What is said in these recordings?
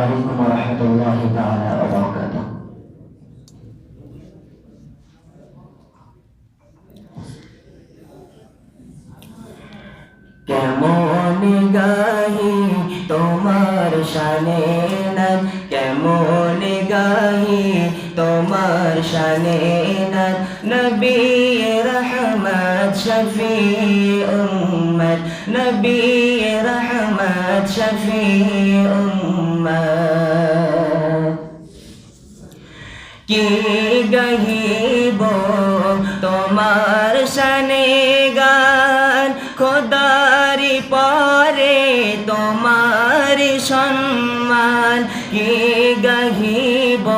عليكم ورحمة الله تعالى وبركاته কেমন গাহি তোমার শানে নাম কেমন গাহি তোমার শানে নাম নবী রহমত শফি উম্মত নবী রহমত শফি উম্মত কি গহিব তোমার শানে গান? খোদারি পরে তোমার সম্মান। কি গহিব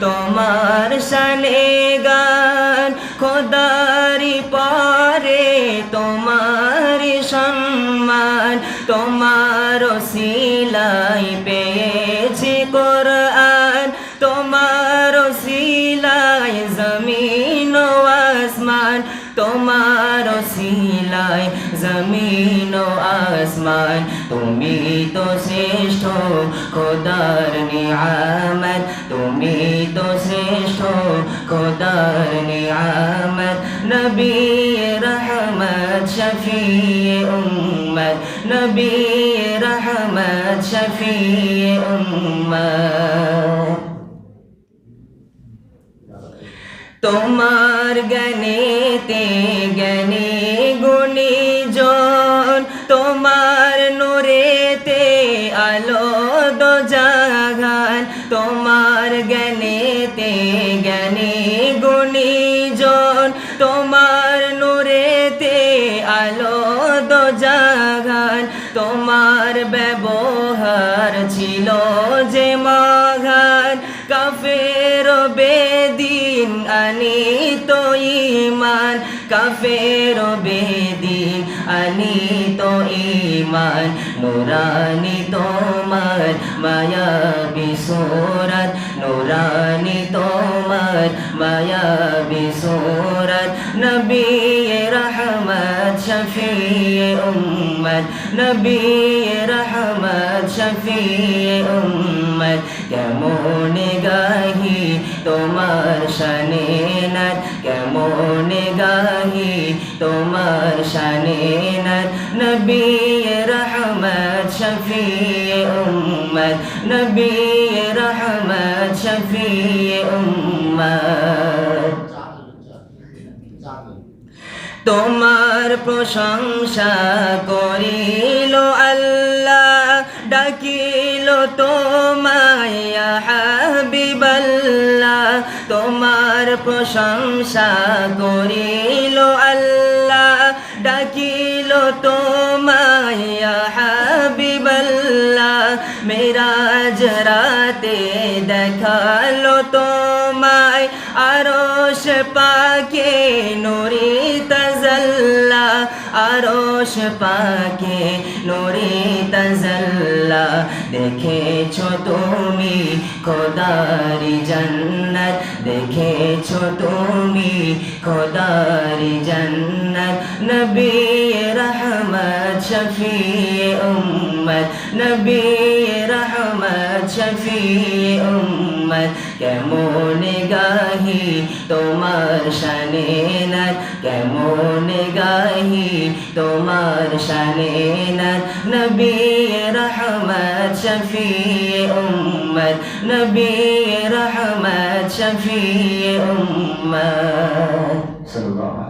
তোমার শানে গান? খোদারি পরে তোমার সম্মান। তোমার সিলাই পেয়েছি কোরআন। তোমার সিলাই জমিন ও আসমান। তোমার সিলাই জমিন ও আসমান। তুমি তো শ্রেষ্ঠ খোদার নিয়ামত। তুমি তো শ্রেষ্ঠ খোদার নিয়ামত। নবী রহমত শফি উম্মত নবী রহমত শফি উম্মত তোমার জ্ঞানেতে জ্ঞানী গুণী জন, তোমার নোরেতে আলো দো জাগান তোমার জ্ঞানী গুণী দো তোমার ব্যবহার ছিল যে মাঘান কাফের বেদিন আনি তো ইমান কাফের বেদিন আনি তো ইমান নুরানি তোমার মায়া বিসুরত নুরানি তোমার মায়া বিসুরত নবী রহমত শফি উম্মত নবী রহমত শফি উম্মত কেমন গাহি তোমার শানে নাত কেমন গাহি তোমার শানে নাত নবী রহমত শফি উম্মত নবী রহমত শফি উম্মত তোমার প্রশংসা করিল আল্লাহ, ডাকিল তোমায় হাবিবাল্লাহ। তোমার প্রশংসা করিল আল্লাহ, ডাকিল তোমায় হাবিবাল্লাহ। মেরাজ রাতে দেখাল তোমায়, আরশ পাকে আরশ পাকে নুরি তাজাল্লা। দেখেছ তুমি খোদারি জান্নাত, দেখেছ তুমি খোদারি জান্নাত। নবী রহমত শফি উম্মত নবী শফি উম্মত, কেমন গাহি তোমার শানে নাত, কেমন গাহি তোমার শানে নাত। নবী রহমত শফি উম্মত নবী রহমত শফি উম্মত সাল্লাল্লাহু